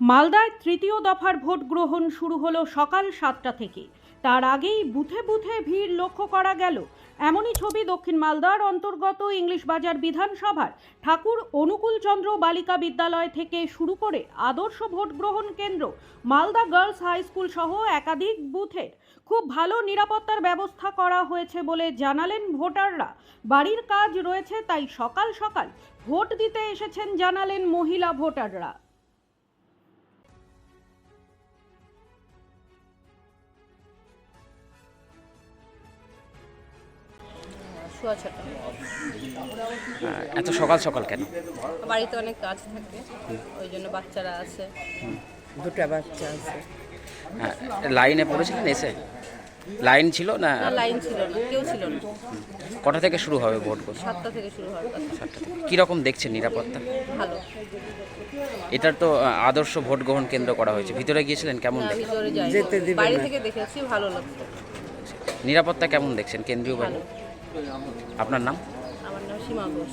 মালদায় তৃতীয় দফার ভোট গ্রহণ শুরু হলো সকাল সাতটা থেকে। তার আগেই বুথে বুথে ভিড় লক্ষ্য করা গেল। এমনই ছবি দক্ষিণ মালদার অন্তর্গত ইংলিশ বাজার বিধানসভার ঠাকুর অনুকূল চন্দ্র বালিকা বিদ্যালয় থেকে শুরু করে আদর্শ ভোট গ্রহণ কেন্দ্র, মালদা গার্লস হাই স্কুল সহ একাধিক বুথের। খুব ভালো নিরাপত্তার ব্যবস্থা করা হয়েছে বলে জানালেন ভোটাররা। বাড়ির কাজ রয়েছে তাই সকাল সকাল ভোট দিতে এসেছেন জানালেন মহিলা ভোটাররা। ছটা এত সকাল সকাল কেন? বাড়িতে অনেক কাজ থাকে ওই জন্য বাচ্চারা আছে। দুটা বাচ্চা আছে। হ্যাঁ, লাইনে পড়েছিলেন এসে? লাইন ছিল না? লাইন ছিল না কেউ ছিল না। কটা থেকে শুরু হবে ভোট করতে সাতটা থেকে শুরু কথা সাতটা থেকে। কীরকম দেখছেন নিরাপত্তা? ভালো। এটার তো আদর্শ ভোট গ্রহণ কেন্দ্র করা হয়েছে। ভিতরে গিয়েছিলেন কেমন যেতে থেকে দেখেছি ভালো লাগছে। নিরাপত্তা কেমন দেখছেন? কেন্দ্রীয় বাহিনী? আপনার নাম? আমার নাম Seema Ghosh.